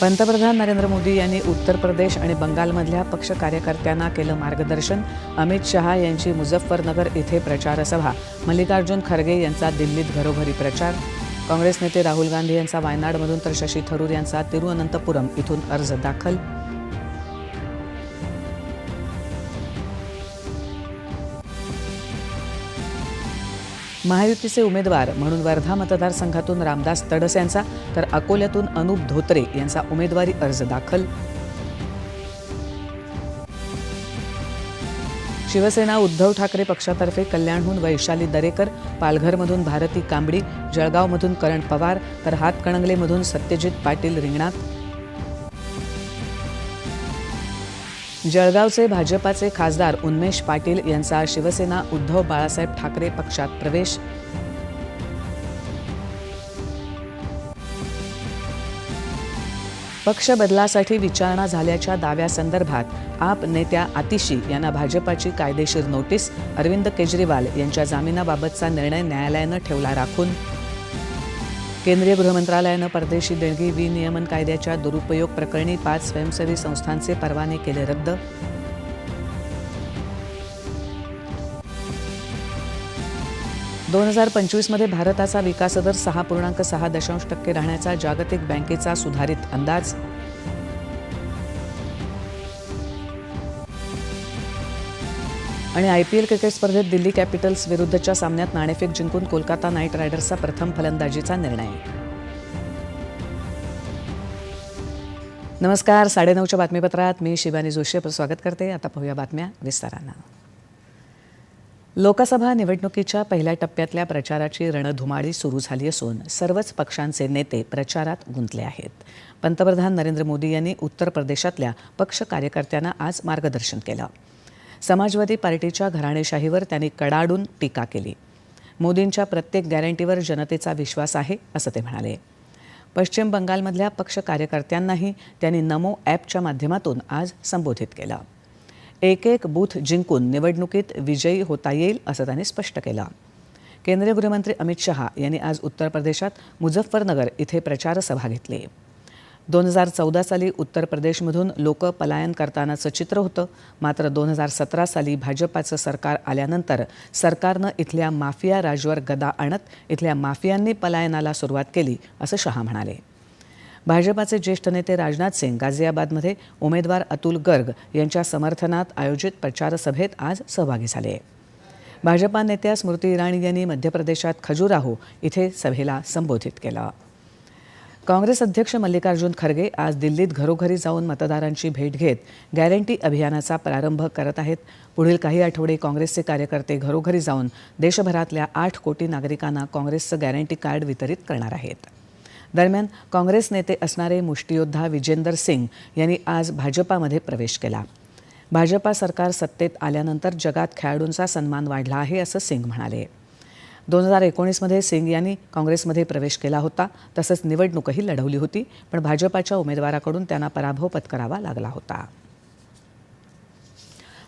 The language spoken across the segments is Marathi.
पंतप्रधान नरेंद्र मोदी यांनी उत्तर प्रदेश आणि बंगालमधल्या पक्ष कार्यकर्त्यांना केलं मार्गदर्शन. अमित शहा यांची मुझफ्फरनगर इथे प्रचारसभा. मल्लिकार्जुन खरगे यांचा दिल्लीत घरोघरी प्रचार. काँग्रेस नेते राहुल गांधी यांचा वायनाडमधून तर शशी थरूर यांचा तिरुअनंतपुरम इथून अर्ज दाखल. महायुतीचे उमेदवार म्हणून वर्धा मतदारसंघातून रामदास तडस यांचा तर अकोल्यातून अनुप धोत्रे यांचा उमेदवारी अर्ज दाखल. शिवसेना उद्धव ठाकरे पक्षातर्फे कल्याणहून वैशाली दरेकर पालघरमधून भारती कांबडी जळगावमधून करण पवार तर हातकणंगलेमधून सत्यजित पाटील रिंगणात. जळगावचे भाजपाचे खासदार उन्मेष पाटील यांचा शिवसेना उद्धव बाळासाहेब ठाकरे पक्षात प्रवेश. पक्ष बदलासाठी विचारणा झाल्याच्या दाव्यासंदर्भात आप नेत्या आतिशी यांना भाजपाची कायदेशीर नोटीस अरविंद केजरीवाल यांच्या जामिनाबाबतचा निर्णय न्यायालयानं ठेवला राखून. केंद्रीय गृहमंत्रालयानं परदेशी देणगी विनियमन कायद्याच्या दुरुपयोग प्रकरणी पाच स्वयंसेवी संस्थांचे परवाने केले रद्द. दोन हजार पंचवीसमध्ये भारताचा विकासदर सहा पूर्णांक सहा दशांश टक्के राहण्याचा जागतिक बँकेचा सुधारित अंदाज. आणि आय पी एल क्रिकेट स्पर्धेत दिल्ली कॅपिटल्स विरुद्धच्या सामन्यात नाणेफेक जिंकून कोलकाता नाईट रायडर्सचा प्रथम फलंदाजीचा निर्णय. नमस्कार साडेनऊच्या बातमीपत्रात मी शिवानी जोशी आपलं स्वागत करते. आता पाहूया बातम्या विस्तारानं. लोकसभा निवडणुकीच्या पहिल्या टप्प्यातल्या प्रचाराची रणधुमाळी सुरू झाली असून सर्वच पक्षांचे नेते प्रचारात गुंतले आहेत. पंतप्रधान नरेंद्र मोदी यांनी उत्तर प्रदेशातल्या पक्ष कार्यकर्त्यांना आज मार्गदर्शन केलं. समाजवादी पार्टीच्या घराणेशाहीवर त्यांनी कडाडून टीका केली. मोदींच्या प्रत्येक गॅरंटीवर जनतेचा विश्वास आहे असं ते म्हणाले. पश्चिम बंगालमधल्या पक्ष कार्यकर्त्यांनाही त्यांनी नमो ॲपच्या माध्यमातून आज संबोधित केलं. एक एक बूथ जिंकून निवडणुकीत विजयी होता येईल असं त्यांनी स्पष्ट केलं. केंद्रीय गृहमंत्री अमित शहा यांनी आज उत्तर प्रदेशात मुझफ्फरनगर इथे प्रचारसभा घेतली. दोन हजार चौदा साली उत्तर प्रदेशमधून लोक पलायन करतानाचं चित्र होतं. मात्र दोन हजार सतरा साली भाजपाचं सरकार आल्यानंतर सरकारनं इथल्या माफिया राजवर गदा आणत इथल्या माफियांनी पलायनाला सुरुवात केली असं शहा म्हणाले. भाजपाचे ज्येष्ठ नेते राजनाथ सिंग गाझियाबादमध्ये उमेदवार अतुल गर्ग यांच्या समर्थनात आयोजित प्रचारसभेत आज सहभागी झाले. भाजपा नेत्या स्मृती इराणी यांनी मध्य प्रदेशात खजुराहो इथे सभेला संबोधित केलं. काँग्रेस अध्यक्ष मल्लिकार्जुन खरगे आज दिल्लीत घरोघरी जाऊन मतदारांची भेट घेत गॅरंटी अभियानाचा प्रारंभ करत आहेत. पुढील काही आठवडे काँग्रेसचे कार्यकर्ते घरोघरी जाऊन देशभरातल्या आठ कोटी नागरिकांना काँग्रेसचं गॅरंटी कार्ड वितरित करणार आहेत. दरम्यान काँग्रेस नेते असणारे मुष्टियोद्धा विजेंदर सिंग यांनी आज भाजपामध्ये प्रवेश केला. भाजपा सरकार सत्तेत आल्यानंतर जगात खेळाडूंचा सन्मान वाढला आहे असं सिंग म्हणाले. दोन हजार एकोणीसमध्ये सिंग यांनी काँग्रेसमध्ये प्रवेश केला होता. तसंच निवडणूकही लढवली होती. पण भाजपाच्या उमेदवाराकडून त्यांना पराभव पत्करावा लागला होता.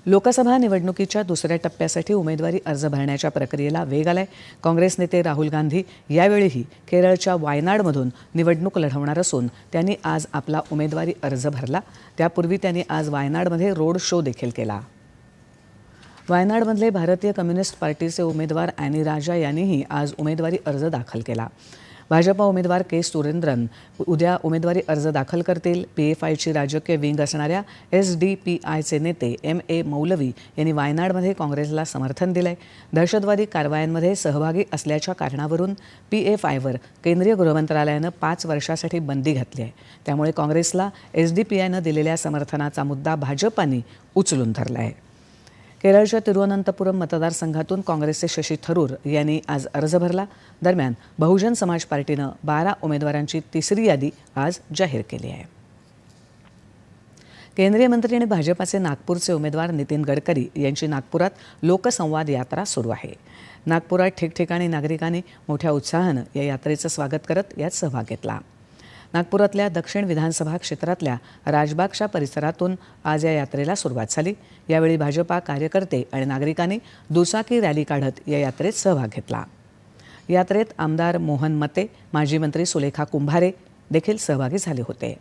लोकसभा निवडणुकीच्या दुसऱ्या टप्प्यासाठी उमेदवारी अर्ज भरण्याच्या प्रक्रियेला वेग आलाय. काँग्रेस नेते राहुल गांधी यावेळीही केरळच्या वायनाडमधून निवडणूक लढवणार असून त्यांनी आज आपला उमेदवारी अर्ज भरला. त्यापूर्वी त्यांनी आज वायनाडमध्ये रोड शो देखील केला. वायनाडमधले भारतीय कम्युनिस्ट पार्टीचे उमेदवार अॅनी राजा यांनीही आज उमेदवारी अर्ज दाखल केला. भाजपा उमेदवार के सुरेंद्रन उद्या उमेदवारी अर्ज दाखल करतील. पी एफ आयची राजकीय विंग असणाऱ्या एस डी पी आयचे नेते एम ए मौलवी यांनी वायनाडमध्ये काँग्रेसला समर्थन दिलंय. दहशतवादी कारवायांमध्ये सहभागी असल्याच्या कारणावरून पी एफ आयवर केंद्रीय गृहमंत्रालयानं पाच वर्षासाठी बंदी घातली आहे. त्यामुळे काँग्रेसला एस डी पी आयनं दिलेल्या समर्थनाचा मुद्दा भाजपाने उचलून धरला आहे केरळच्या तिरुअनंतपुरम मतदारसंघातून काँग्रेसचे शशी थरूर यांनी आज अर्ज भरला. दरम्यान बहुजन समाज पार्टीनं बारा उमेदवारांची तिसरी यादी आज जाहीर केली आहे. केंद्रीय मंत्री आणि भाजपाचे नागपूरचे उमेदवार नितीन गडकरी यांची नागपुरात लोकसंवाद यात्रा सुरू आहे. नागपुरात ठिकठिकाणी नागरिकांनी मोठ्या उत्साहानं या यात्रेचं स्वागत करत यात सहभाग घेतला. नागपुरातल्या दक्षिण विधानसभा क्षेत्रातल्या राजबागच्या परिसरातून आज या यात्रेला सुरुवात झाली. यावेळी भाजपा कार्यकर्ते आणि नागरिकांनी दुचाकी रॅली काढत या यात्रेत सहभाग घेतला. यात्रेत आमदार मोहन मते माजी मंत्री सुलेखा कुंभारे देखील सहभागी झाले होते.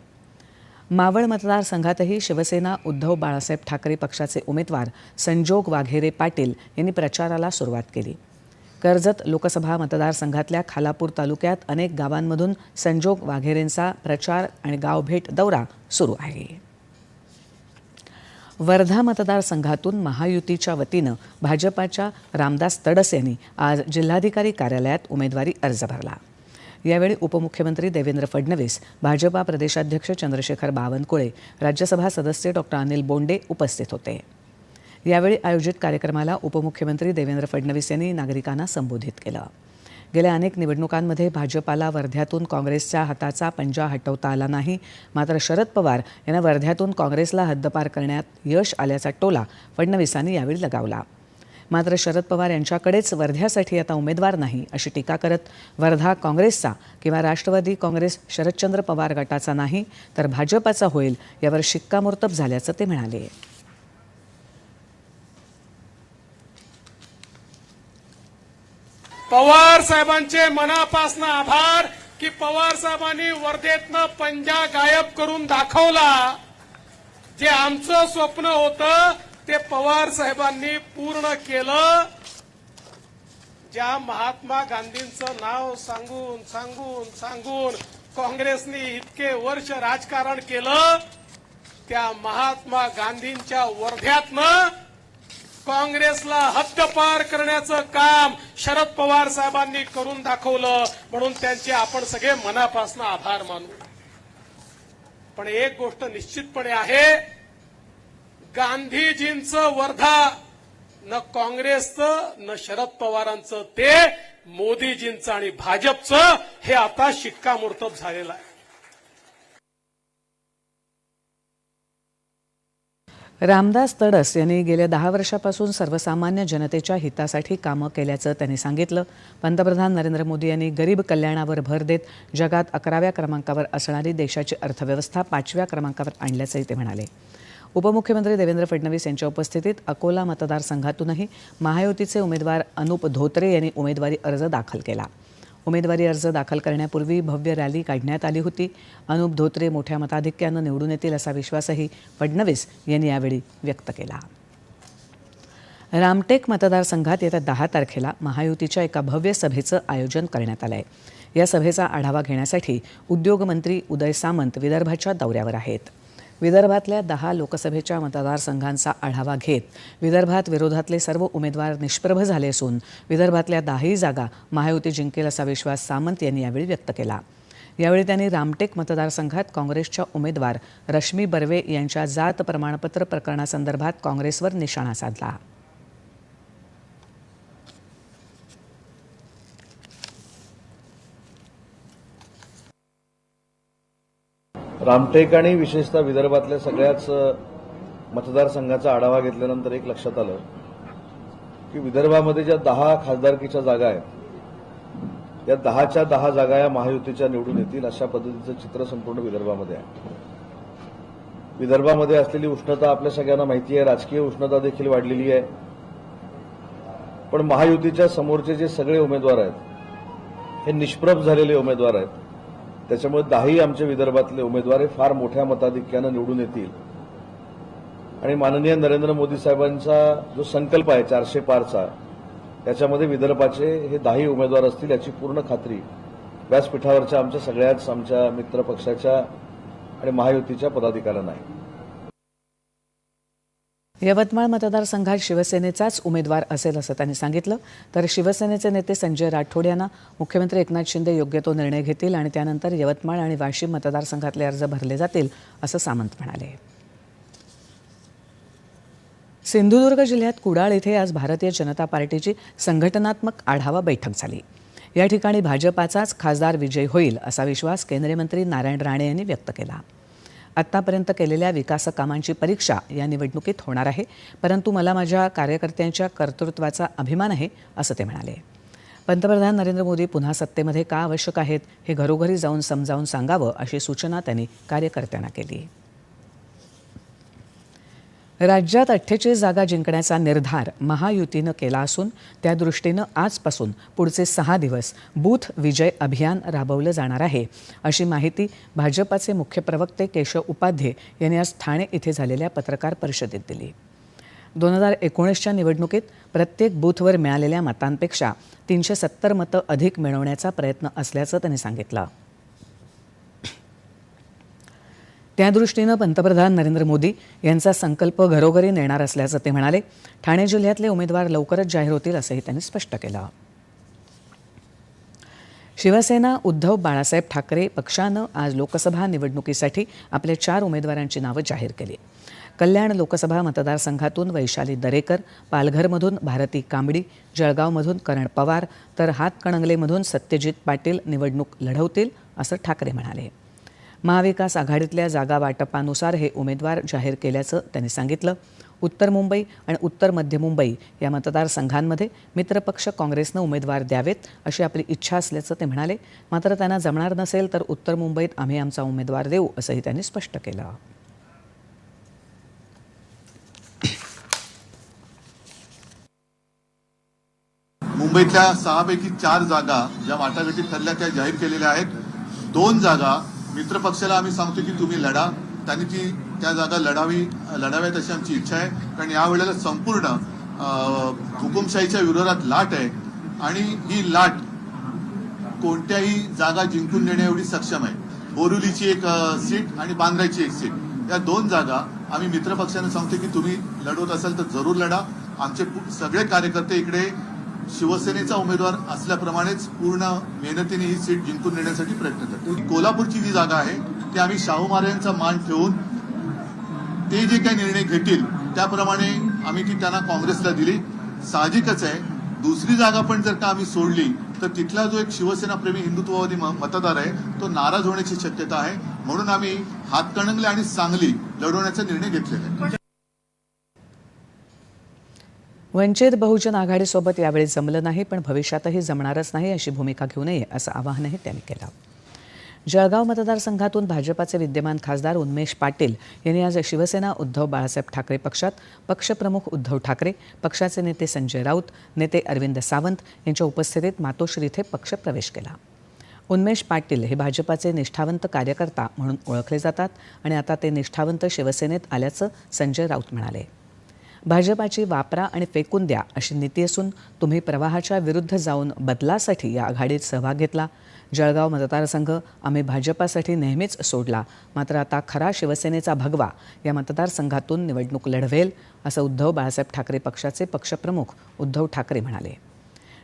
मावळ मतदारसंघातही शिवसेना उद्धव बाळासाहेब ठाकरे पक्षाचे उमेदवार संजोग वाघेरे पाटील यांनी प्रचाराला सुरुवात केली. कर्जत लोकसभा मतदारसंघातल्या खालापूर तालुक्यात अनेक गावांमधून संजोग वाघेरेंचा प्रचार आणि गावभेट दौरा सुरू आहे. वर्धा मतदारसंघातून महायुतीच्या वतीनं भाजपाच्या रामदास तडस यांनी आज जिल्हाधिकारी कार्यालयात उमेदवारी अर्ज भरला. यावेळी उपमुख्यमंत्री देवेंद्र फडणवीस भाजपा प्रदेशाध्यक्ष चंद्रशेखर बावनकुळे राज्यसभा सदस्य डॉक्टर अनिल बोंडे उपस्थित होते. यावेळी आयोजित कार्यक्रमाला उपमुख्यमंत्री देवेंद्र फडणवीस यांनी नागरिकांना संबोधित केलं. गेल्या अनेक निवडणुकांमध्ये भाजपाला वर्ध्यातून काँग्रेसच्या हाताचा पंजा हटवता आला नाही. मात्र शरद पवार यांना वर्ध्यातून काँग्रेसला हद्दपार करण्यात यश आल्याचा टोला फडणवीसांनी यावेळी लगावला. मात्र शरद पवार यांच्याकडेच वर्ध्यासाठी आता उमेदवार नाही अशी टीका करत वर्धा काँग्रेसचा किंवा राष्ट्रवादी काँग्रेस शरदचंद्र पवार गटाचा नाही तर भाजपाचा होईल यावर शिक्कामोर्तब झाल्याचं ते म्हणाले. पवार साहेबांचे मनापासून आभार की पवार साहेबांनी वर्धेतनं पंजा गायब करून दाखवला. जे आमचं स्वप्न होतं ते पवार साहेबांनी पूर्ण केलं. ज्या महात्मा गांधींचं नाव सांगून सांगून सांगून काँग्रेसने इतके वर्ष राजकारण केलं त्या महात्मा गांधींच्या वर्ध्यातनं काँग्रेसला हद्दपार करण्याचं काम शरद पवार साहेबांनी करून दाखवलं म्हणून त्यांचे आपण सगळे मनापासून आभार मानू. पण एक गोष्ट निश्चितपणे आहे गांधीजींचं वर्धा न काँग्रेसचं न शरद पवारांचं ते मोदीजींचं आणि भाजपचं हे आता शिक्कामोर्तब झालेलं आहे. रामदास तडस यांनी गेल्या दहा वर्षापासून सर्वसामान्य जनतेच्या हितासाठी कामं केल्याचं त्यांनी सांगितलं. पंतप्रधान नरेंद्र मोदी यांनी गरीब कल्याणावर भर देत जगात अकराव्या क्रमांकावर असणारी देशाची अर्थव्यवस्था पाचव्या क्रमांकावर आणल्याचंही ते म्हणाले. उपमुख्यमंत्री देवेंद्र फडणवीस यांच्या उपस्थितीत अकोला मतदारसंघातूनही महायुतीचे उमेदवार अनुप धोत्रे यांनी उमेदवारी अर्ज दाखल केला. उमेदवारी अर्ज दाखल करण्यापूर्वी भव्य रॅली काढण्यात आली होती. अनुप धोत्रे मोठ्या मताधिक्यानं निवडून येतील असा विश्वासही फडणवीस यांनी यावेळी व्यक्त केला. रामटेक मतदारसंघात येत्या दहा तारखेला महायुतीच्या एका भव्य सभेचं आयोजन करण्यात आलं आहे या सभेचा आढावा घेण्यासाठी उद्योगमंत्री उदय सामंत विदर्भाच्या दौऱ्यावर आहेत. विदर्भातल्या दहा लोकसभेच्या मतदारसंघांचा आढावा घेत विदर्भात विरोधातले सर्व उमेदवार निष्प्रभ झाले असून विदर्भातल्या दहाही जागा महायुती जिंकेल असा विश्वास सामंत यांनी यावेळी व्यक्त केला. यावेळी त्यांनी रामटेक मतदारसंघात काँग्रेसच्या उमेदवार रश्मी बर्वे यांच्या जात प्रमाणपत्र प्रकरणासंदर्भात काँग्रेसवर निशाणा साधला. रामटेक आणि विशेषतः विदर्भातल्या सगळ्याच मतदारसंघाचा आढावा घेतल्यानंतर एक लक्षात आलं की विदर्भामध्ये ज्या दहा खासदारकीच्या जागा आहेत या दहाच्या दहा जागा या महायुतीच्या निवडून येतील अशा पद्धतीचं चित्र संपूर्ण विदर्भामध्ये आहे. विदर्भामध्ये असलेली उष्णता आपल्या सगळ्यांना माहिती आहे राजकीय उष्णता देखील वाढलेली आहे. पण महायुतीच्या समोरचे जे सगळे उमेदवार आहेत हे निष्प्रभ झालेले उमेदवार आहेत. त्याच्यामुळे दहाही आमच्या विदर्भातले उमेदवार हे फार मोठ्या मताधिक्यानं निवडून येतील. आणि माननीय नरेंद्र मोदी साहेबांचा जो संकल्प आहे चारशे पारचा त्याच्यामध्ये विदर्भाचे हे दहाही उमेदवार असतील याची पूर्ण खात्री व्यासपीठावरच्या आमच्या सगळ्याच आमच्या मित्र पक्षाच्या आणि महायुतीच्या पदाधिकाऱ्यांना आहे. यवतमाळ मतदारसंघात शिवसेनेचाच उमेदवार असेल असं त्यांनी सांगितलं. तर शिवसेनेचे नेते संजय राठोड यांना मुख्यमंत्री एकनाथ शिंदे योग्य तो निर्णय घेतील आणि त्यानंतर यवतमाळ आणि वाशिम मतदारसंघातले अर्ज भरले जातील असं सामंत म्हणाले. सिंधुदुर्ग जिल्ह्यात कुडाळ इथे आज भारतीय जनता पार्टीची संघटनात्मक आढावा बैठक झाली. या ठिकाणी भाजपाचाच खासदार विजय होईल असा विश्वास केंद्रीय मंत्री नारायण राणे यांनी व्यक्त केला. आत्तापर्यंत केलेल्या विकास कामांची परीक्षा या निवडणुकीत होणार आहे. परंतु मला माझ्या कार्यकर्त्यांच्या कर्तृत्वाचा अभिमान आहे असं ते म्हणाले. पंतप्रधान नरेंद्र मोदी पुन्हा सत्तेमध्ये का आवश्यक आहेत हे घरोघरी जाऊन समजावून सांगावं अशी सूचना त्यांनी कार्यकर्त्यांना केली. राज्यात अठ्ठेचाळीस जागा जिंकण्याचा निर्धार महायुतीनं केला असून त्या दृष्टीनं आजपासून पुढचे सहा दिवस बूथ विजय अभियान राबवलं जाणार आहे. अशी माहिती भाजपाचे मुख्य प्रवक्ते केशव उपाध्ये यांनी आज ठाणे इथे झालेल्या पत्रकार परिषदेत दिली. दोन हजार एकोणीसच्या निवडणुकीत प्रत्येक बूथवर मिळालेल्या मतांपेक्षा तीनशे सत्तर मतं अधिक मिळवण्याचा प्रयत्न असल्याचं त्यांनी सांगितलं. त्यादृष्टीनं पंतप्रधान नरेंद्र मोदी यांचा संकल्प घरोघरी नेणार असल्याचं ते म्हणाले. ठाणे जिल्ह्यातले उमेदवार लवकरच जाहीर होतील असंही त्यांनी स्पष्ट केलं. शिवसेना उद्धव बाळासाहेब ठाकरे पक्षानं आज लोकसभा निवडणुकीसाठी आपल्या चार उमेदवारांची नावं जाहीर केली. कल्याण लोकसभा मतदारसंघातून वैशाली दरेकर पालघरमधून भारती कांबडी जळगावमधून करण पवार तर हातकणंगलेमधून सत्यजित पाटील निवडणूक लढवतील असं ठाकरे म्हणाले. महाविकास आघाडीतल्या जागा वाटपानुसार हे उमेदवार जाहीर केल्याचं त्यांनी सांगितलं. उत्तर मुंबई आणि उत्तर मध्य मुंबई या मतदारसंघांमध्ये मित्रपक्ष काँग्रेसनं उमेदवार द्यावेत अशी आपली इच्छा असल्याचं ते म्हणाले. मात्र त्यांना जमणार नसेल तर उत्तर मुंबईत आम्ही आमचा उमेदवार देऊ असंही त्यांनी स्पष्ट केलं. मुंबईतल्या सहापैकी चार जागा ज्या वाटाघाटीत ठरल्या त्या जाहीर केलेल्या आहेत. दोन जागा मित्रपक्षाला आम्ही सांगतो की तुम्ही लढा. त्यांनी ती त्या जागा लढावी लढाव्यात अशी आमची इच्छा आहे. कारण यावेळेला संपूर्ण हुकुमशाहीच्या विरोधात लाट आहे. आणि ही लाट कोणत्याही जागा जिंकून देण्या एवढी सक्षम आहे. बोरुलीची एक सीट आणि बांद्राची एक सीट. या दोन जागा आम्ही मित्रपक्षाने सांगतो की तुम्ही लढवत असाल तर जरूर लढा. आमचे सगळे कार्यकर्ते इकडे शिवसेनेचा उमेदवार असल्याप्रमाणेच पूर्ण मेहनतीने ही सीट जिंकून देण्यासाठी प्रयत्न करतो. कोल्हापूरची जी जागा आहे ती आम्ही शाहू महाराजांचा मान ठेवून ते जे काही निर्णय घेतील त्याप्रमाणे आम्ही ती त्यांना काँग्रेसला दिली. साहजिकच आहे. दुसरी जागा पण जर का आम्ही सोडली तर तिथला जो एक शिवसेनाप्रेमी हिंदुत्ववादी मतदार आहे तो नाराज होण्याची शक्यता आहे. म्हणून आम्ही हातकणंगले आणि सांगली लढवण्याचा निर्णय घेतलेला आहे. वंचित बहुजन आघाडीसोबत यावेळी जमलं नाही पण भविष्यातही जमणारच नाही अशी भूमिका घेऊ नये असं आवाहनही त्यांनी केलं. जळगाव मतदारसंघातून भाजपाचे विद्यमान खासदार उन्मेष पाटील यांनी आज शिवसेना उद्धव बाळासाहेब ठाकरे पक्षात पक्षप्रमुख उद्धव ठाकरे पक्षाचे नेते संजय राऊत नेते अरविंद सावंत यांच्या उपस्थितीत मातोश्री इथे पक्षप्रवेश केला. उन्मेष पाटील हे भाजपाचे निष्ठावंत कार्यकर्ता म्हणून ओळखले जातात आणि आता ते निष्ठावंत शिवसेनेत आल्याचं संजय राऊत म्हणाले. भाजपाची वापरा आणि फेकून द्या अशी नीती असून तुम्ही प्रवाहाच्या विरुद्ध जाऊन बदलासाठी या आघाडीत सहभाग घेतला. जळगाव मतदारसंघ आम्ही भाजपासाठी नेहमीच सोडला. मात्र आता खरा शिवसेनेचा भगवा या मतदारसंघातून निवडणूक लढवेल असं उद्धव बाळासाहेब ठाकरे पक्षाचे पक्षप्रमुख उद्धव ठाकरे म्हणाले.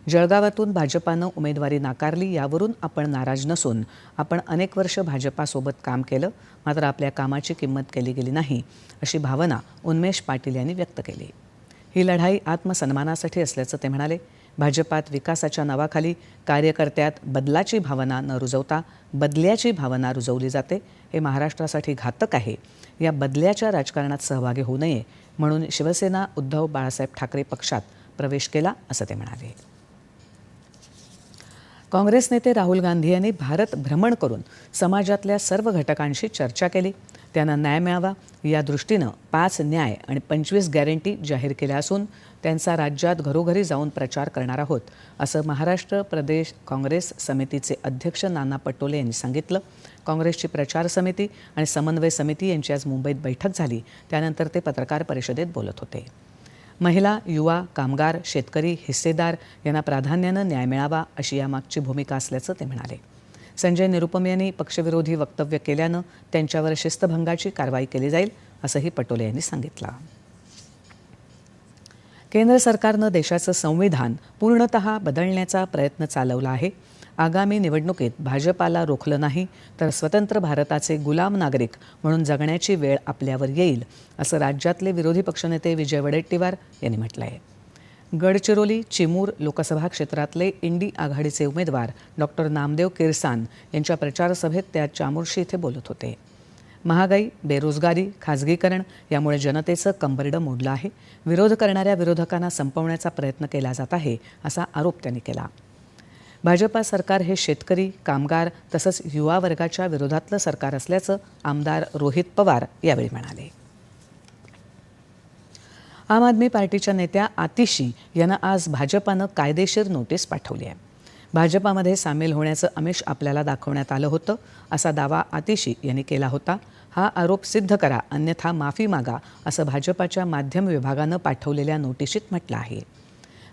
जळगावातून भाजपानं उमेदवारी नाकारली यावरून आपण नाराज नसून आपण अनेक वर्ष भाजपासोबत काम केलं मात्र आपल्या कामाची किंमत केली गेली नाही अशी भावना उन्मेष पाटील यांनी व्यक्त केली. ही लढाई आत्मसन्मानासाठी असल्याचं ते म्हणाले. भाजपात विकासाच्या नावाखाली कार्यकर्त्यात बदलाची भावना न रुजवता बदल्याची भावना रुजवली जाते हे महाराष्ट्रासाठी घातक आहे. या बदल्याच्या राजकारणात सहभागी होऊ नये म्हणून शिवसेना उद्धव बाळासाहेब ठाकरे पक्षात प्रवेश केला असं ते म्हणाले. काँग्रेस नेते राहुल गांधी यांनी भारत भ्रमण करून समाजातल्या सर्व घटकांशी चर्चा केली. त्यांना न्याय मिळावा या दृष्टीनं पाच न्याय आणि पंचवीस गॅरंटी जाहीर केल्या असून त्यांचा राज्यात घरोघरी जाऊन प्रचार करणार आहोत असं महाराष्ट्र प्रदेश काँग्रेस समितीचे अध्यक्ष नाना पटोले यांनी सांगितलं. काँग्रेसची प्रचार समिती आणि समन्वय समिती यांची आज मुंबईत बैठक झाली. त्यानंतर ते पत्रकार परिषदेत बोलत होते. महिला युवा कामगार शेतकरी हिस्सेदार यांना प्राधान्यानं न्याय मिळावा अशी यामागची भूमिका असल्याचं ते म्हणाले. संजय निरुपम यांनी पक्षविरोधी वक्तव्य केल्यानं त्यांच्यावर शिस्तभंगाची कारवाई केली जाईल असंही पटोले यांनी सांगितलं. केंद्र सरकारनं देशाचं संविधान पूर्णतः बदलण्याचा प्रयत्न चालवला आहे. आगामी निवडणुकीत भाजपाला रोखलं नाही तर स्वतंत्र भारताचे गुलाम नागरिक म्हणून जगण्याची वेळ आपल्यावर येईल असं राज्यातले विरोधी पक्षनेते विजय वडेट्टीवार यांनी म्हटलं आहे गडचिरोली चिमूर लोकसभा क्षेत्रातले इंडी आघाडीचे उमेदवार डॉक्टर नामदेव किरसान यांच्या प्रचारसभेत त्या चामोर्शी इथे बोलत होते. महागाई बेरोजगारी खाजगीकरण यामुळे जनतेचं कंबरडं मोडलं आहे. विरोध करणाऱ्या विरोधकांना संपवण्याचा प्रयत्न केला जात आहे असा आरोप त्यांनी केला. भाजपा सरकार हे शेतकरी कामगार तसंच युवा वर्गाच्या विरोधातलं सरकार असल्याचं आमदार रोहित पवार यावेळी म्हणाले. आम आदमी पार्टीच्या नेत्या आतिशी यांना आज भाजपानं कायदेशीर नोटीस पाठवली आहे. भाजपामध्ये सामील होण्याचं आमिष आपल्याला दाखवण्यात आलं होतं असा दावा आतिशी यांनी केला होता. हा आरोप सिद्ध करा अन्यथा माफी मागा असं भाजपाच्या माध्यम विभागानं पाठवलेल्या नोटिशीत म्हटलं आहे.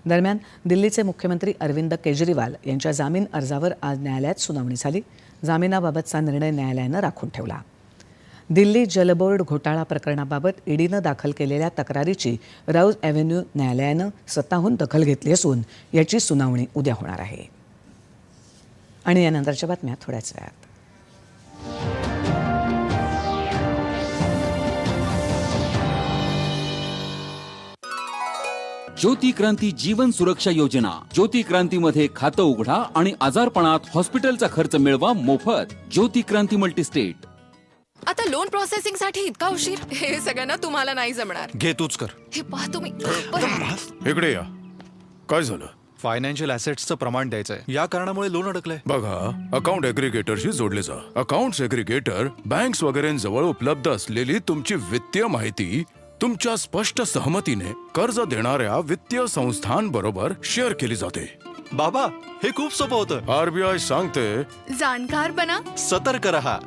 दरम्यान दिल्लीचे मुख्यमंत्री अरविंद केजरीवाल यांच्या जामीन अर्जावर आज न्यायालयात सुनावणी झाली. जामिनाबाबतचा निर्णय न्यायालयानं राखून ठेवला. दिल्ली जलबोर्ड घोटाळा प्रकरणाबाबत ईडीनं दाखल केलेल्या तक्रारीची राऊज अव्हेन्यू न्यायालयानं स्वतःहून दखल घेतली असून याची सुनावणी उद्या होणार आहे. आणि यानंतरच्या बातम्या थोड्याच वेळात. ज्योती क्रांती जीवन सुरक्षा योजना. ज्योती क्रांतीमध्ये खातं उघडा आणि आजारपणात हॉस्पिटलचा खर्च मिळवा मोफत. ज्योती क्रांती मल्टीस्टेट. आता लोन प्रोसेसिंगसाठी इतका उशीर? हे सगळ्यांना तुम्हाला नाही जमणार. घे तूच कर. हे पहा तुम्ही. इकडे या. काय झालं? फायनान्शियल ऍसेट्सचं प्रमाण द्यायचंय. या कारणामुळे लोन अडकलंय. बघा अकाउंट एग्रीगेटरशी जोडले जा. अकाउंट एग्रीगेटर बँक्स वगैरेंजवळ उपलब्ध असलेली तुमची वित्तीय माहिती तुमच्या स्पष्ट सहमतीने कर्ज देणाऱ्या वित्तीय संस्थांबरोबर शेअर केली जाते. बाबा हे खूप सोपं होतं. आरबीआय सांगते. जाणकार बना सतर्क रहा.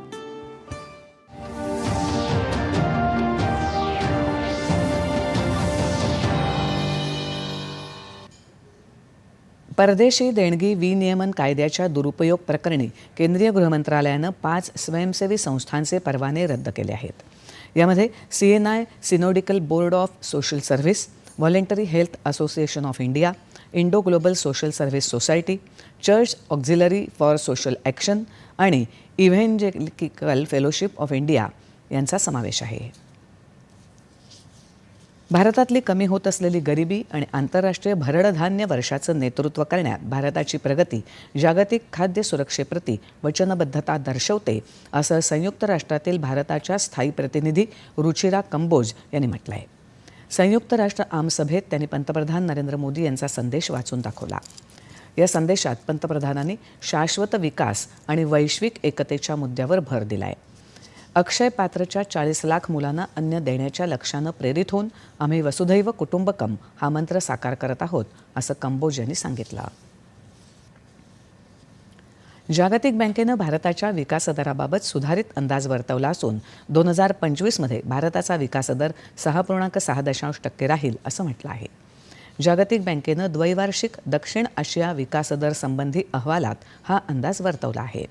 परदेशी देणगी विनियमन कायद्याच्या दुरुपयोग प्रकरणी केंद्रीय गृहमंत्रालयानं पाच स्वयंसेवी संस्थांचे परवाने रद्द केले आहेत. यामध्ये C N I synodical board of social service voluntary health association of India Indo global social service society church auxiliary for social action आणि इव्हेंजेलिकल फेलोशिप ऑफ इंडिया यांचा समावेश आहे. भारतातली कमी होत असलेली गरिबी आणि आंतरराष्ट्रीय भरडधान्य वर्षाचं नेतृत्व करण्यात भारताची प्रगती जागतिक खाद्य सुरक्षेप्रती वचनबद्धता दर्शवते असं संयुक्त राष्ट्रातील भारताच्या स्थायी प्रतिनिधी रुचिरा कंबोज यांनी म्हटलं आहे संयुक्त राष्ट्र आमसभेत त्यांनी पंतप्रधान नरेंद्र मोदी यांचा संदेश वाचून दाखवला. या संदेशात पंतप्रधानांनी शाश्वत विकास आणि वैश्विक एकतेच्या मुद्द्यावर भर दिला आहे अक्षय पात्रच्या चाळीस लाख मुलांना अन्न देण्याच्या लक्ष्यानं प्रेरित होऊन आम्ही वसुधैव कुटुंबकम हा मंत्र साकार करत आहोत असं कंबोज यांनी सांगितलं. जागतिक बँकेनं भारताच्या विकासदराबाबत सुधारित अंदाज वर्तवला असून दोन हजार पंचवीसमध्ये भारताचा विकासदर सहा पूर्णांक सहा दशांश टक्के राहील असं म्हटलं आहे. जागतिक बँकेनं द्वैवार्षिक दक्षिण आशिया विकासदर संबंधी अहवालात हा अंदाज वर्तवला आहे.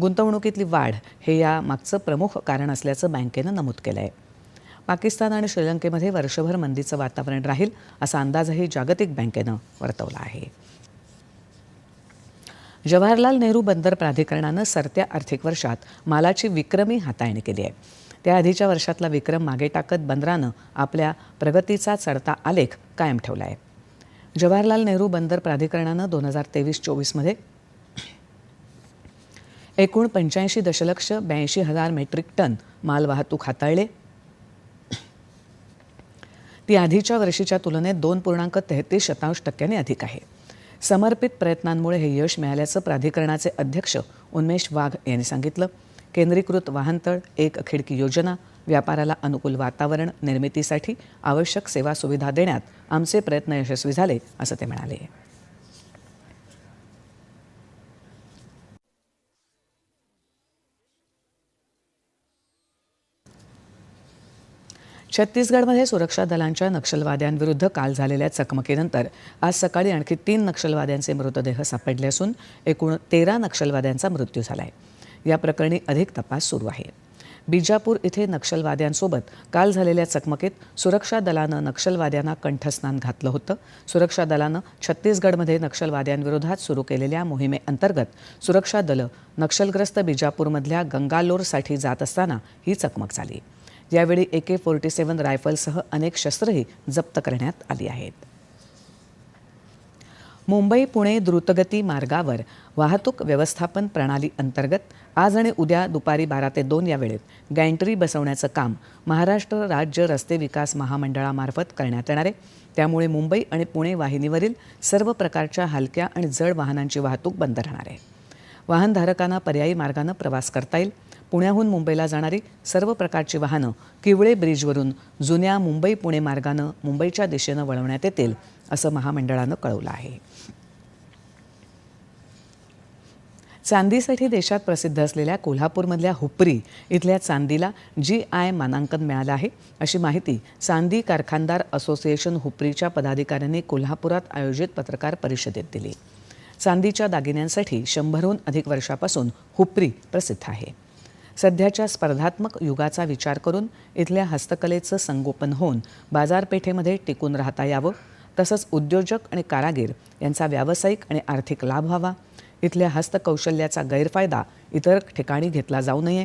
गुंतवणुकीतली वाढ हे या मागचं प्रमुख कारण असल्याचं बँकेनं नमूद केलं आहे पाकिस्तान आणि श्रीलंकेमध्ये वर्षभर मंदीचं वातावरण राहील असा अंदाजही जागतिक बँकेनं वर्तवला आहे. जवाहरलाल नेहरू बंदर प्राधिकरणानं सरत्या आर्थिक वर्षात मालाची विक्रमी हाताळणी केली आहे. त्याआधीच्या वर्षातला विक्रम मागे टाकत बंदरानं आपल्या प्रगतीचा चढता आलेख कायम ठेवला आहे. जवाहरलाल नेहरू बंदर प्राधिकरणानं दोन हजार तेवीस चोवीसमध्ये एकूण पंच्याऐंशी दशलक्ष ब्याऐंशी हजार मेट्रिक टन मालवाहतूक हाताळले. ती आधीच्या वर्षीच्या तुलनेत दोन पूर्णांक तेहतीस शतांश टक्क्यांनी अधिक आहे. समर्पित प्रयत्नांमुळे हे यश मिळाल्याचं प्राधिकरणाचे अध्यक्ष उन्मेश वाघ यांनी सांगितलं. केंद्रीकृत वाहनतळ एक खिडकी योजना व्यापाराला अनुकूल वातावरण निर्मितीसाठी आवश्यक सेवा सुविधा देण्यात आमचे प्रयत्न यशस्वी झाले असं ते म्हणाले. छत्तीसगडमध्ये सुरक्षा दलांच्या नक्षलवाद्यांविरुद्ध काल झालेल्या चकमकीनंतर आज सकाळी आणखी तीन नक्षलवाद्यांचे मृतदेह सापडले असून एकूण तेरा नक्षलवाद्यांचा मृत्यू झाला आहे या प्रकरणी अधिक तपास सुरू आहे. बिजापूर इथे नक्षलवाद्यांसोबत काल झालेल्या चकमकीत सुरक्षा दलानं नक्षलवाद्यांना कंठस्नान घातलं होतं. सुरक्षा दलानं छत्तीसगडमध्ये नक्षलवाद्यांविरोधात सुरू केलेल्या मोहिमेअंतर्गत सुरक्षा दलं नक्षलग्रस्त बिजापूरमधल्या गंगालोरसाठी जात असताना ही चकमक झाली. यावेळी ए के फोर्टी सेवन रायफलसह अनेक शस्त्रही जप्त करण्यात आली आहेत. मुंबई पुणे द्रुतगती मार्गावर वाहतूक व्यवस्थापन प्रणाली अंतर्गत आज आणि उद्या दुपारी बारा ते दोन या वेळेत गॅन्ट्री बसवण्याचं काम महाराष्ट्र राज्य रस्ते विकास महामंडळामार्फत करण्यात येणार आहे. त्यामुळे मुंबई आणि पुणे वाहिनीवरील सर्व प्रकारच्या हलक्या आणि जड वाहनांची वाहतूक बंद राहणार आहे. वाहनधारकांना पर्यायी मार्गानं प्रवास करता येईल. पुण्याहून मुंबईला जाणारी सर्व प्रकारची वाहनं किवळे ब्रिजवरून जुन्या मुंबई पुणे मार्गानं मुंबईच्या दिशेनं वळवण्यात येतील असं महामंडळानं कळवलं आहे. चांदीसाठी देशात प्रसिद्ध असलेल्या कोल्हापूरमधल्या हुपरी इथल्या चांदीला जी आय मानांकन मिळालं आहे अशी माहिती चांदी कारखानदार असोसिएशन हुपरीच्या पदाधिकाऱ्यांनी कोल्हापुरात आयोजित पत्रकार परिषदेत दिली. चांदीच्या दागिन्यांसाठी शंभरहून अधिक वर्षापासून हुपरी प्रसिद्ध आहे. सध्याच्या स्पर्धात्मक युगाचा विचार करून इथल्या हस्तकलेचं संगोपन होऊन बाजारपेठेमध्ये टिकून राहता यावं तसंच उद्योजक आणि कारागीर यांचा व्यावसायिक आणि आर्थिक लाभ व्हावा. इथल्या हस्तकौशल्याचा गैरफायदा इतर ठिकाणी घेतला जाऊ नये.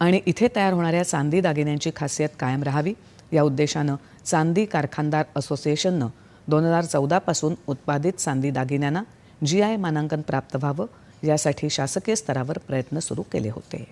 आणि इथे तयार होणाऱ्या चांदी दागिन्यांची खासियत कायम राहावी या उद्देशानं चांदी कारखानदार असोसिएशननं दोन हजार चौदापासून उत्पादित चांदी दागिन्यांना जी आय मानांकन प्राप्त व्हावं यासाठी शासकीय स्तरावर प्रयत्न सुरू केले होते.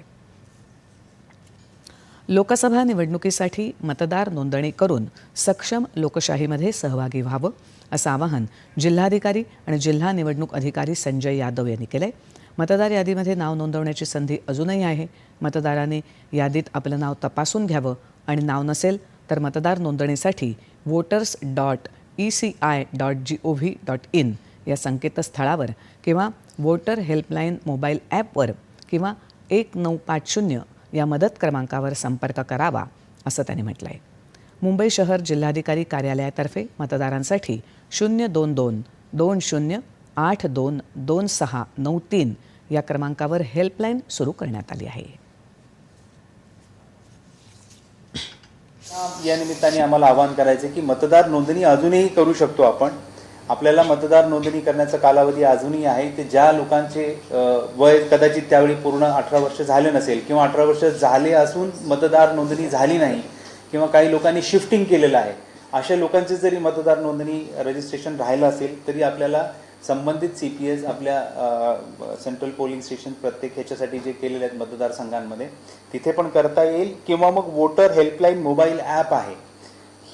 लोकसभा निवडणुकीसाठी मतदार नोंदणी करून सक्षम लोकशाहीमध्ये सहभागी व्हावं असं आवाहन जिल्हाधिकारी आणि जिल्हा निवडणूक अधिकारी संजय यादव यांनी केलं आहे मतदार यादीमध्ये नाव नोंदवण्याची संधी अजूनही आहे. मतदारांनी यादीत आपलं नाव तपासून घ्यावं आणि नाव नसेल तर मतदार नोंदणीसाठी voters dot E C I dot G O V dot in या संकेतस्थळावर किंवा वोटर हेल्पलाईन मोबाईल ॲपवर किंवा एक नऊ पाच शून्य या मदत क्रमांकावर संपर्क करावा असं त्यांनी म्हटलं आहे मुंबई शहर जिल्हाधिकारी कार्यालयातर्फे मतदारांसाठी शून्य दोन दोन दोन शून्य आठ दोन दोन सहा नऊ तीन या क्रमांकावर हेल्पलाईन सुरू करण्यात आली आहे. या निमित्ताने आम्हाला आवाहन करायचं की मतदार नोंदणी अजूनही करू शकतो आपण. आपल्याला मतदार नोंदणी करण्याचा कालावधी अजूनही आहे. ते ज्या लोकांचे वय कदाचित त्यावेळी पूर्ण अठरा वर्ष झाले नसेल किंवा अठरा वर्ष झाले असून मतदार नोंदणी झाली नाही किंवा काही लोकांनी शिफ्टिंग केलेलं आहे अशा लोकांचे जरी मतदार नोंदणी रजिस्ट्रेशन राहिलं असेल तरी आपल्याला संबंधित सी पी एस आपल्या सेंट्रल पोलिंग स्टेशन प्रत्येक ह्याच्यासाठी जे केलेले आहेत मतदारसंघांमध्ये तिथे पण करता येईल किंवा मग वोटर हेल्पलाईन मोबाईल ॲप आहे.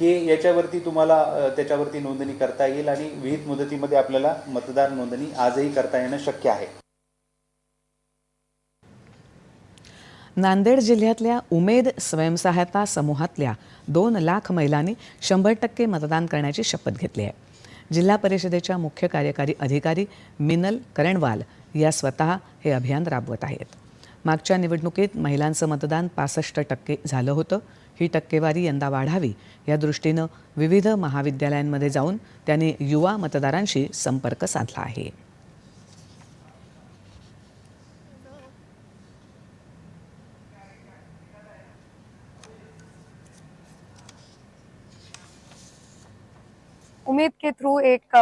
हे याच्यावरती तुम्हाला त्याच्यावरती नोंदणी करता येईल आणि विहित मुदतीमध्ये आपल्याला मतदार नोंदणी आजही करता येणं शक्य आहे. नांदेड जिल्ह्यातल्या उमेद स्वयंसहायता समूहातल्या दोन लाख महिलांनी शंभर टक्के मतदान करण्याची शपथ घेतली आहे. जिल्हा परिषदेच्या मुख्य कार्यकारी अधिकारी मिनल करणवाल या स्वतः हे अभियान राबवत आहेत. मागच्या निवडणुकीत महिलांचं मतदान पासष्ट टक्के झालं होतं. ही टक्केवारी यंदा वाढावी या दृष्टीनं विविध महाविद्यालयांमध्ये जाऊन त्यांनी युवा मतदारांशी संपर्क साधला आहे. उम्मीद के थ्रू एक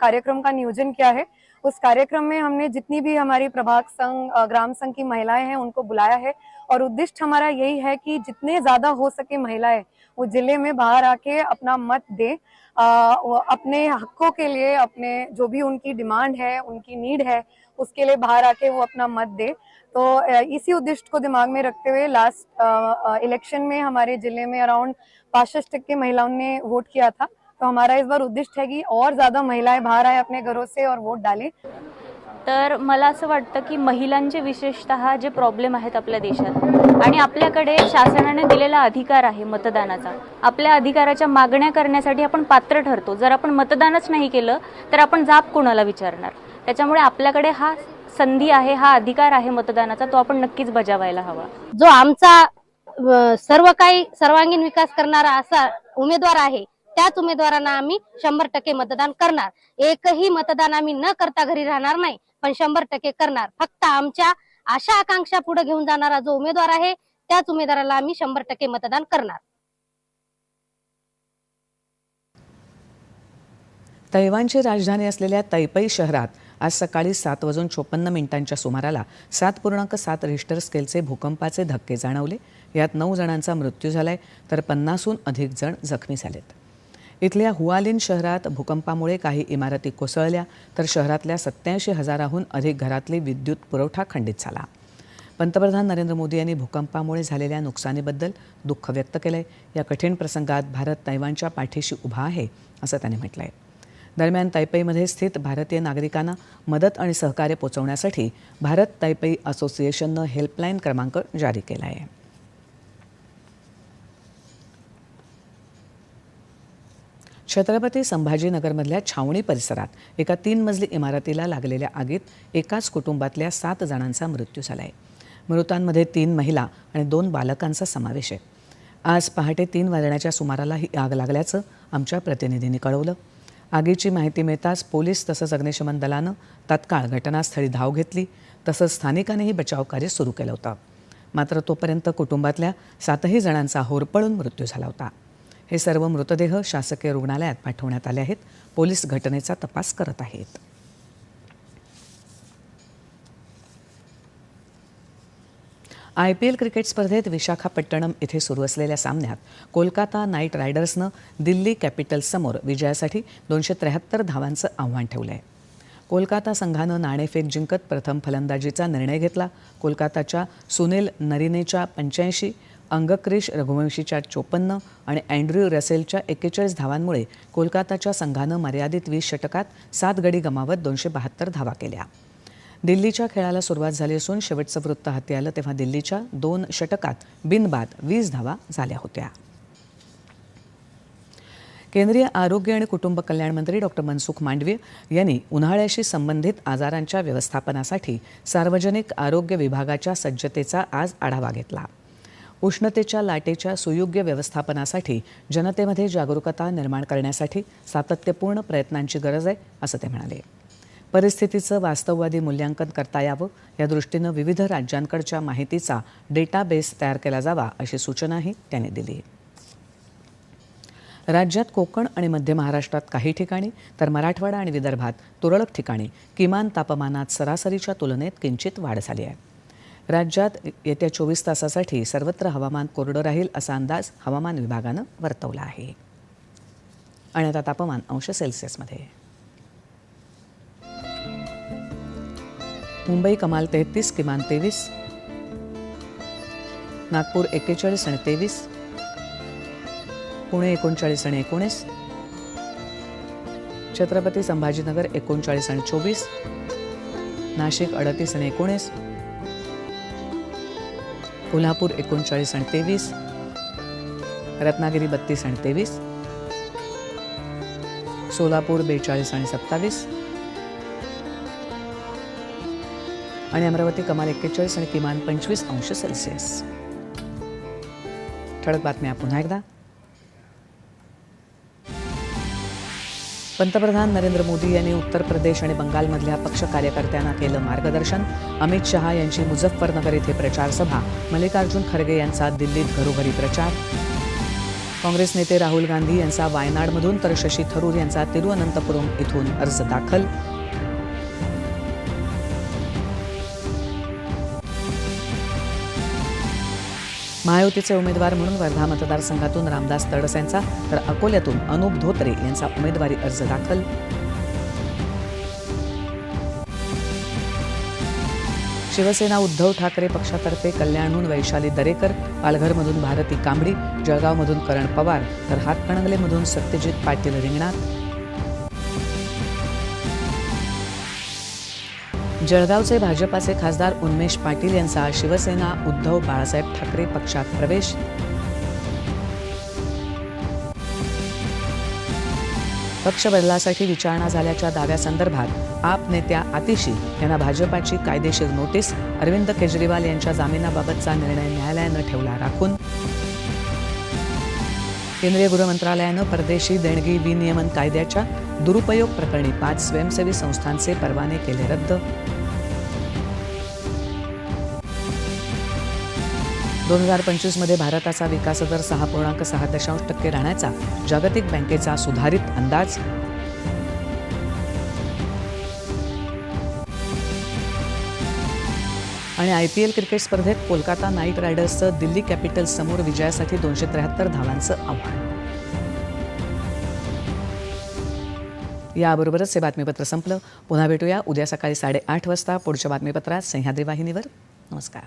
कार्यक्रम का नियोजन किया है। उस कार्यक्रम में हमने जितनी भी हमारी प्रभाग संघ ग्राम संघ की महिलाएं हैं उनको बुलाया है। और उद्दिष्ट हमारा यही है कि जितने ज़्यादा हो सके महिलाएँ वो ज़िले में बाहर आके अपना मत दे। अपने हकों के लिए, अपने जो भी उनकी डिमांड है, उनकी नीड है, उसके लिए बाहर आके वो अपना मत दे। तो इसी उद्दिष्ट को दिमाग में रखते हुए लास्ट इलेक्शन में हमारे ज़िले में अराउंड पासठ टक्के महिलाओं ने वोट किया था। तो हमारा इस बार उद्दिष्ट है कि और ज़्यादा महिलाएँ बाहर आए अपने घरों से और वोट डालें। तर मला असं वाटतं की महिलांचे विशेषतः जे प्रॉब्लेम आहेत आपल्या देशात आणि आपल्याकडे शासनाने दिलेला अधिकार आहे मतदानाचा आपल्या अधिकाराच्या मागण्या करण्यासाठी आपण पात्र ठरतो. जर आपण मतदानच नाही केलं तर आपण जाप कोणाला विचारणार? त्याच्यामुळे आपल्याकडे हा संधी आहे हा अधिकार आहे मतदानाचा तो आपण नक्कीच बजावायला हवा. जो आमचा सर्व काही सर्वांगीण विकास करणारा असा उमेदवार आहे त्याच उमेदवारांना आम्ही शंभर टक्के मतदान करणार. एकही मतदान आम्ही न करता घरी राहणार नाही. पण शंभर टक्के करणार. फक्त आमच्या आशा आकांक्षा पुढे घेऊन जाणारा जो उमेदवार आहे त्याच उमेदवाराला आम्ही शंभर टक्के मतदान करणार. तैवानची राजधानी असलेल्या तैपई शहरात आज सकाळी सात वाजून चोपन्न मिनिटांच्या सुमाराला सात पूर्णांक सात रिश्टर स्केलचे भूकंपाचे धक्के जाणवले. यात नऊ जणांचा मृत्यू झालाय तर पन्नासहून अधिक जण जखमी झालेत. इथल्या हुआलिन शहरात भूकंपामुळे काही इमारती कोसळल्या तर शहरातल्या सत्याऐंशी हजाराहून अधिक घरातली विद्युत पुरवठा खंडित झाला. पंतप्रधान नरेंद्र मोदी यांनी भूकंपामुळे झालेल्या नुकसानीबद्दल दुःख व्यक्त केलंय. या कठीण प्रसंगात भारत तैवानच्या पाठीशी उभा आहे असं त्यांनी म्हटलंय. दरम्यान तैपईमध्ये स्थित भारतीय नागरिकांना मदत आणि सहकार्य पोचवण्यासाठी भारत तैपई असोसिएशननं हेल्पलाईन क्रमांक जारी केला आहे छत्रपती संभाजीनगरमधल्या छावणी परिसरात एका तीन मजली इमारतीला लागलेल्या आगीत एकाच कुटुंबातल्या सात जणांचा मृत्यू झाला आहे मृतांमध्ये तीन महिला आणि दोन बालकांचा समावेश आहे. आज पहाटे तीन वाजण्याच्या सुमाराला ही आग लागल्याचं आमच्या प्रतिनिधींनी कळवलं. आगीची माहिती मिळताच पोलीस तसंच अग्निशमन दलानं तात्काळ घटनास्थळी धाव घेतली तसंच स्थानिकांनीही बचावकार्य सुरू केलं होतं. मात्र तोपर्यंत कुटुंबातल्या सातही जणांचा होरपळून मृत्यू झाला होता. हे सर्व मृतदेह शासकीय रुग्णालयात पाठवण्यात आले आहेत. पोलीस घटनेचा तपास करत आहेत. आय पी एल क्रिकेट स्पर्धेत विशाखापट्टणम इथे सुरू असलेल्या सामन्यात कोलकाता नाईट रायडर्सनं दिल्ली कॅपिटल्ससमोर विजयासाठी दोनशे त्र्याहत्तर धावांचं आव्हान ठेवलं आहे कोलकाता संघानं नाणेफेक जिंकत प्रथम फलंदाजीचा निर्णय घेतला. कोलकाताच्या सुनील नरिनेच्या पंच्याऐंशी अंगक्रिश रघुवंशीच्या चोपन्न आणि अँड्र्यू रसेलच्या एक्केचाळीस धावांमुळे कोलकाताच्या संघानं मर्यादित वीस षटकात सात गडी गमावत दोनशे बहात्तर धावा केल्या. दिल्लीच्या खेळाला सुरुवात झाली असून शेवटचं वृत्त हाती आलं तेव्हा दिल्लीच्या दोन षटकात बिनबाद वीस धावा झाल्या होत्या. केंद्रीय आरोग्य आणि कुटुंब कल्याण मंत्री डॉक्टर मनसुख मांडवीय यांनी उन्हाळ्याशी संबंधित आजारांच्या व्यवस्थापनासाठी सार्वजनिक आरोग्य विभागाच्या सज्जतेचा आज आढावा घेतला. उष्णतेच्या लाटेच्या सुयोग्य व्यवस्थापनासाठी जनतेमध्ये जागरूकता निर्माण करण्यासाठी सातत्यपूर्ण प्रयत्नांची गरज आहे असं ते म्हणाले. परिस्थितीचं वास्तववादी मूल्यांकन करता यावं या दृष्टीनं विविध राज्यांकडच्या माहितीचा डेटाबेस तयार केला जावा अशी सूचनाही त्यांनी दिली. राज्यात कोकण आणि मध्य महाराष्ट्रात काही ठिकाणी तर मराठवाडा आणि विदर्भात तुरळक ठिकाणी किमान तापमानात सरासरीच्या तुलनेत किंचित वाढ झाली आहे. राज्यात येत्या चोवीस तासासाठी सर्वत्र हवामान कोरडं राहील असा अंदाज हवामान विभागानं वर्तवला आहे. आणि आता तापमान अंश सेल्सिअसमध्ये. मुंबई कमाल तेहतीस किमान तेवीस. नागपूर एक्केचाळीस आणि तेवीस. पुणे एकोणचाळीस आणि एकोणीस. छत्रपती संभाजीनगर एकोणचाळीस आणि चोवीस. नाशिक अडतीस आणि एकोणीस. कोल्हापूर एकोणचाळीस आणि तेवीस. रत्नागिरी बत्तीस आणि तेवीस. सोलापूर बेचाळीस आणि सत्तावीस. आणि अमरावती कमाल एक्केचाळीस आणि किमान पंचवीस अंश सेल्सिअस. ठळक बातम्या पुन्हा एकदा. पंतप्रधान नरेंद्र मोदी यांनी उत्तर प्रदेश आणि बंगालमधल्या पक्ष कार्यकर्त्यांना केलं मार्गदर्शन. अमित शहा यांची मुझफ्फरनगर येथे प्रचार सभा मल्लिकार्जुन खरगे यांचा दिल्लीत घरोघरी प्रचार. काँग्रेस नेते राहुल गांधी यांचा वायनाडमधून तर शशी थरूर यांचा तिरुअनंतपुरम इथून अर्ज दाखल. महायुतीचे उमेदवार म्हणून वर्धा मतदारसंघातून रामदास तडस यांचा तर अकोल्यातून अनुप धोत्रे यांचा उमेदवारी अर्ज दाखल. शिवसेना उद्धव ठाकरे पक्षातर्फे कल्याणहून वैशाली दरेकर पालघरमधून भारती कांबडी जळगावमधून करण पवार तर हातकणंगलेमधून सत्यजित पाटील रिंगणात. जळगावचे भाजपाचे खासदार उन्मेष पाटील यांचा शिवसेना उद्धव बाळासाहेब ठाकरे पक्षात प्रवेश. पक्ष बदलासाठी विचारणा झाल्याच्या दाव्यासंदर्भात आप नेत्या आतिशी यांना भाजपाची कायदेशीर नोटीस अरविंद केजरीवाल यांच्या जामिनाबाबतचा निर्णय न्यायालयानं ठेवला राखून केंद्रीय गृह मंत्रालयानं परदेशी देणगी विनियमन कायद्याच्या दुरुपयोग प्रकरणी पाच स्वयंसेवी संस्थांचे परवाने केले रद्द. दोन हजार पंचवीसमध्ये भारताचा विकास दर सहा पूर्णांक सहा दशांश टक्के राहण्याचा जागतिक बँकेचा सुधारित अंदाज आणि आय पी एल क्रिकेट स्पर्धेत कोलकाता नाईट रायडर्सचं दिल्ली कॅपिटल्स समोर विजयासाठी दोनशे त्र्याहत्तर धावांचं आव्हान. याबरोबरच हे बातमीपत्र संपलं. पुन्हा भेटूया उद्या सकाळी साडेआठ वाजता. पुढच्या बातमीपत्रात सह्याद्री वाहिनीवर. नमस्कार.